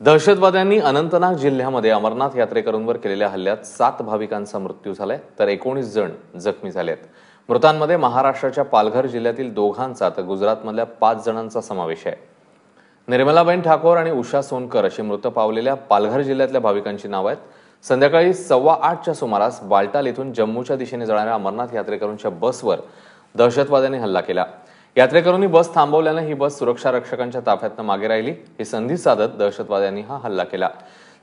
दहशतवाद्यांनी अनंतनाग जिल्ह्यामध्ये अमरनाथ यात्रेकरूंवर केलेल्या हल्ल्यात सात भाविकांचा मृत्यू झालाय तर एकोणीस जण जखमी झालेत. मृतांमध्ये महाराष्ट्राच्या पालघर जिल्ह्यातील दोघांचा तर गुजरातमधल्या पाच जणांचा समावेश आहे. निर्मलाबाईन ठाकोर आणि उषा सोनकर अशी मृत पावलेल्या पालघर जिल्ह्यातल्या भाविकांची नावं आहेत. संध्याकाळी सव्वा आठच्या सुमारास बालटाल इथून जम्मूच्या दिशेने जाणाऱ्या अमरनाथ यात्रेकरूंच्या बसवर दहशतवाद्यांनी हल्ला केला. यात्रेकरूंनी बस थांबवल्यानं ही बस सुरक्षा रक्षकांच्या ताफ्यातनं मागे राहिली. ही संधी साधत दहशतवाद्यांनी हा हल्ला केला.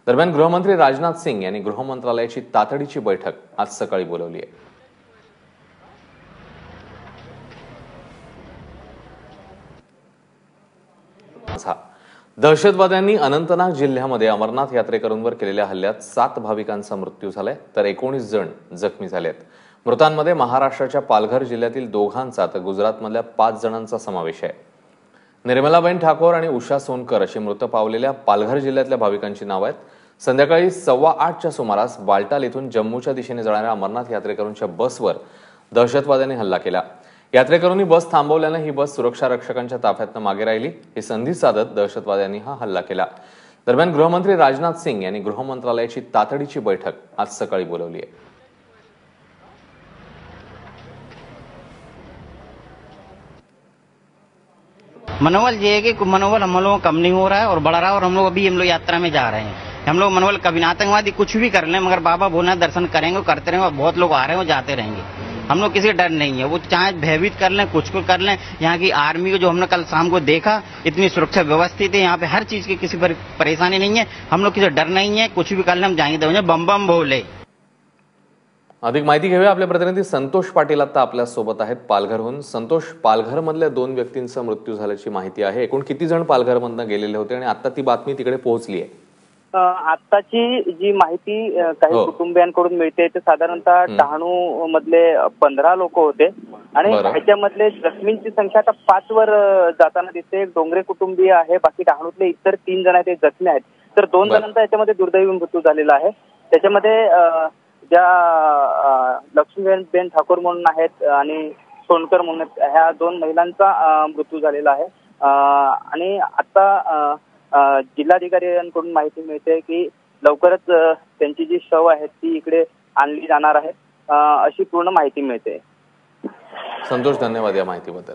दरम्यान गृहमंत्री राजनाथ सिंग यांनी गृहमंत्रालयाची तातडीची बैठक आज सकाळी बोलवली आहे. दहशतवाद्यांनी अनंतनाग जिल्ह्यामध्ये अमरनाथ यात्रेकरूंवर केलेल्या हल्ल्यात सात भाविकांचा मृत्यू झालाय तर एकोणीस जण जखमी झालेत. मृतांमध्ये महाराष्ट्राच्या पालघर जिल्ह्यातील दोघांचा तर गुजरातमधल्या पाच जणांचा समावेश आहे. निर्मलाबाईन ठाकोर आणि उषा सोनकर अशी मृत पावलेल्या पालघर जिल्ह्यातल्या भाविकांची नावं आहेत. संध्याकाळी सव्वा आठच्या सुमारास बालटाल इथून जम्मूच्या दिशेने जाणाऱ्या अमरनाथ यात्रेकरूंच्या बसवर दहशतवाद्यांनी हल्ला केला. यात्रेकरूंनी बस थांबवल्यानं ही बस सुरक्षा रक्षकांच्या ताफ्यातनं मागे राहिली. ही संधी साधत दहशतवाद्यांनी हा हल्ला केला. दरम्यान गृहमंत्री राजनाथ सिंग यांनी गृह मंत्रालयाची तातडीची बैठक आज सकाळी बोलवली आहे. मनोबल ये है कि मनोबल हम लोगों कम नहीं हो रहा है और बढ़ रहा है और हम लोग अभी हम लोग यात्रा में जा रहे हैं। हम लोग मनोबल कभी आतंकवादी कुछ भी कर लें, मगर बाबा भोलेनाथ दर्शन करेंगे करते रहेंगे और बहुत लोग आ रहे हैं और जाते रहेंगे। हम लोग किसी का डर नहीं है। वो चाहे भयभीत कर लें, कुछ को कर लें, यहाँ की आर्मी को जो हमने कल शाम को देखा, इतनी सुरक्षा व्यवस्थित है, यहाँ पे हर चीज़ की किसी पर परेशानी नहीं है। हम लोग किसी डर नहीं है, कुछ भी कर ले, हम जाएँगे बम बम भोले अधिक माहिती घेऊया आपले प्रतिनिधी. संतोष पाटील आता आपल्यासोबत आहेत पालघरहून. संतोष पालघरमधल्या दोन व्यक्तींचा मृत्यू झाल्याची माहिती आहे. एकूण किती जण पालघरमधनं गेलेले होते आणि आता ती बातमी तिकडे पोहोचली आहे? अ, आत्ताची जी माहिती काही हो. कुटुंबियांकडून मिळते ते साधारणतः डहाणू मधले पंधरा लोक होते. आणि. ह्याच्यामधले जखमींची संख्या आता पाच वर जाताना दिसते. एक डोंगरे कुटुंबीय आहे बाकी डहाणूतले इतर तीन जण आहेत ते जखमी आहेत. तर दोन. जणांचा याच्यामध्ये दुर्दैवी मृत्यू झालेला आहे. त्याच्यामध्ये ज्या लक्ष्मीबेन ठाकूर म्हणून आहेत आणि सोनकर म्हणून ह्या दोन महिलांचा मृत्यू झालेला आहे. आणि आता अ, जिल्हाधिकाऱ्यांकडून माहिती मिळते की लवकरच त्यांची जी शव आहेत ती इकडे आणली जाणार आहे. अशी पूर्ण माहिती मिळते. संतोष धन्यवाद या माहितीबद्दल.